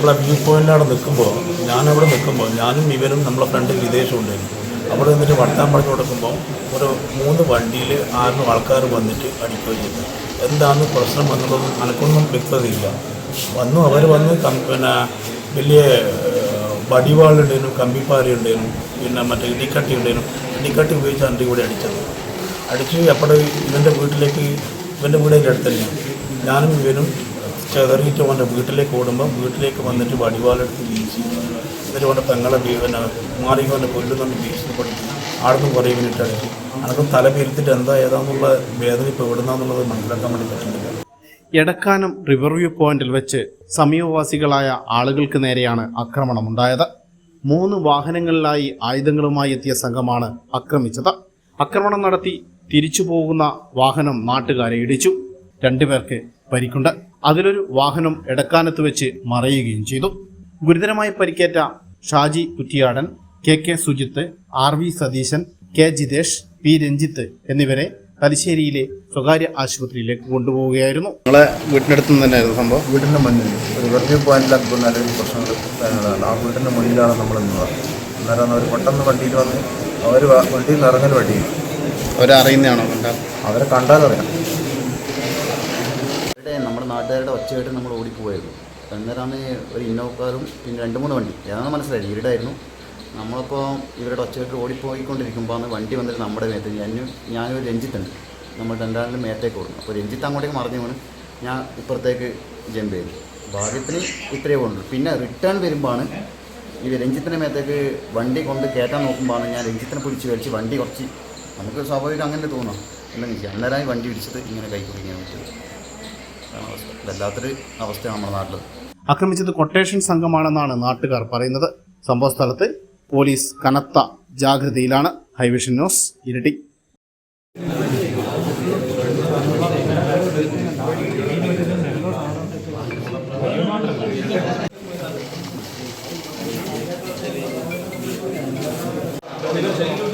നമ്മളെ വ്യൂ പോയിന്റിലാണ് നിൽക്കുമ്പോൾ ഞാനവിടെ നിൽക്കുമ്പോൾ ഞാനും ഇവരും നമ്മളെ ഫ്രണ്ട് വിദേശം ഉണ്ടായിരുന്നു അവിടെ നിന്നിട്ട് വട്ടാൻ പറഞ്ഞു കൊടുക്കുമ്പോൾ ഒരു മൂന്ന് വണ്ടിയിൽ ആറിനും ആൾക്കാർ വന്നിട്ട് അടിക്കുകയും ചെയ്തു. എന്താണ് പ്രശ്നം എന്നുള്ളതും എനിക്കൊന്നും വ്യക്തതയില്ല. വന്നു അവർ വന്ന് പിന്നെ വലിയ വടിവാളുണ്ടേനും കമ്പിപ്പാര ഉണ്ടേനും പിന്നെ മറ്റേ ഇടിക്കട്ടി ഉണ്ടേനും ഇടിക്കട്ടി ഉപയോഗിച്ച് എന്റെ കൂടെ അടിച്ചത്. അടിച്ച് അപ്പോൾ ഇവന്റെ വീട്ടിലേക്ക് ഇവന്റെ വീടിന്റെ അടുത്തല്ല ഞാനും ഇവനും ചെതറിയിട്ട് അവന്റെ വീട്ടിലേക്ക് ഓടുമ്പോൾ വീട്ടിലേക്ക് വന്നിട്ട് വടിവാലെടുത്ത് വീശി. എന്നിട്ട് അവന്റെ പെങ്ങളെ വീ- പിന്നെ മാറിക്ക് അവന്റെ ഭീഷണി പഠിച്ചു ആടുന്നും കുറേ മിനിറ്റ് അടിച്ചു. അനക്കും തല പിരുത്തിട്ട് എന്താ ഏതാന്നുള്ള വേദന ഇപ്പോൾ എവിടുന്നാന്നുള്ളത് മനസ്സിലാക്കാൻ വേണ്ടി പറ്റുന്നില്ല. എടക്കാനം റിവർ വ്യൂ പോയിന്റിൽ വെച്ച് സമീപവാസികളായ ആളുകൾക്ക് നേരെയാണ് ആക്രമണമുണ്ടായത് മൂന്ന് വാഹനങ്ങളിലായി ആയുധങ്ങളുമായി എത്തിയ സംഘമാണ് ആക്രമിച്ചത്. ആക്രമണം നടത്തി തിരിച്ചു പോകുന്ന വാഹനം നാട്ടുകാരെ ഇടിച്ചു. രണ്ടുപേർക്ക് പരിക്കുണ്ട്. അതിലൊരു വാഹനം എടക്കാനത്ത് വെച്ച് മറയുകയും ചെയ്തു. ഗുരുതരമായി പരിക്കേറ്റ Shaji Kuttiyadan K K Sujith R V Satheesan K Jitesh P Ranjith എന്നിവരെ തലശ്ശേരിയിലെ സ്വകാര്യ ആശുപത്രിയിലേക്ക് കൊണ്ടുപോവുകയായിരുന്നു. ഞങ്ങളെ വീട്ടിനടുത്ത് തന്നെയായിരുന്നു സംഭവം. വീടിന്റെ മുന്നിൽ ഒരു വെറുതെ പോയിന്റിലൊക്കെ നിലവിൽ പ്രശ്നങ്ങൾ കാര്യങ്ങളാണ് ആ വീടിന്റെ മുന്നിലാണ് നമ്മൾ നിന്നത്. അന്നേരം അവർ പെട്ടെന്ന് വണ്ടിയിൽ വന്ന് അവർ വണ്ടിയിൽ നിന്ന് ഇറങ്ങൽ വണ്ടിയിൽ അവരറിയുന്നതാണോ? കണ്ട അവരെ കണ്ടാലറിയാം. ഇവിടെ നമ്മുടെ നാട്ടുകാരുടെ ഒച്ചയായിട്ട് നമ്മൾ ഓടിപ്പോയായിരുന്നു. അന്നേരമാണ് ഒരു ഇന്നോക്കാരും പിന്നെ രണ്ട് മൂന്ന് വണ്ടി. ഏതാണെന്ന് മനസ്സിലായി ഇരുടായിരുന്നു നമ്മളിപ്പോൾ ഇവരുടെ ഒച്ചയായിട്ട് ഓടിപ്പോയിക്കൊണ്ടിരിക്കുമ്പോൾ വണ്ടി വന്നിട്ട് നമ്മുടെ മേത്ത് ഞാനും ഞാനൊരു രഞ്ജിത്തുണ്ട് നമ്മൾ രണ്ടാളിലും മേത്തേക്ക് ഓടുന്നു. അപ്പോൾ രഞ്ജിത്ത് അങ്ങോട്ടേക്ക് മറിഞ്ഞു ഞാൻ ഇപ്പുറത്തേക്ക് ജമ്പ് ചെയ്തു. ഭാഗ്യത്തിന് ഇത്രയേ ഉള്ളൂ. പിന്നെ റിട്ടേൺ വരുമ്പോഴാണ് ഈ രഞ്ജിത്തിന്റെ മേത്തേക്ക് വണ്ടി കൊണ്ട് കയറ്റാൻ നോക്കുമ്പോഴാണ് ഞാൻ രഞ്ജിത്തിനെ പിടിച്ച് വലിച്ച് വണ്ടി കുറച്ച് നമുക്ക് സ്വാഭാവികം അങ്ങനെ തോന്നാം. എന്താണെന്ന് വെച്ചാൽ അന്നേരമായി വണ്ടി ഇടിച്ചത് ഇങ്ങനെ കൈ കുടിക്കാൻ പറ്റും. വല്ലാത്തൊരു അവസ്ഥയാണ് നമ്മുടെ നാട്ടിൽ ആക്രമിച്ചത് കൊട്ടേഷൻ സംഘമാണെന്നാണ് നാട്ടുകാർ പറയുന്നത്. സംഭവ സ്ഥലത്ത് പോലീസ് കനത്ത ജാഗ്രതയിലാണ്. ഹൈവിഷൻ ന്യൂസ് ഇരട്ടി ും.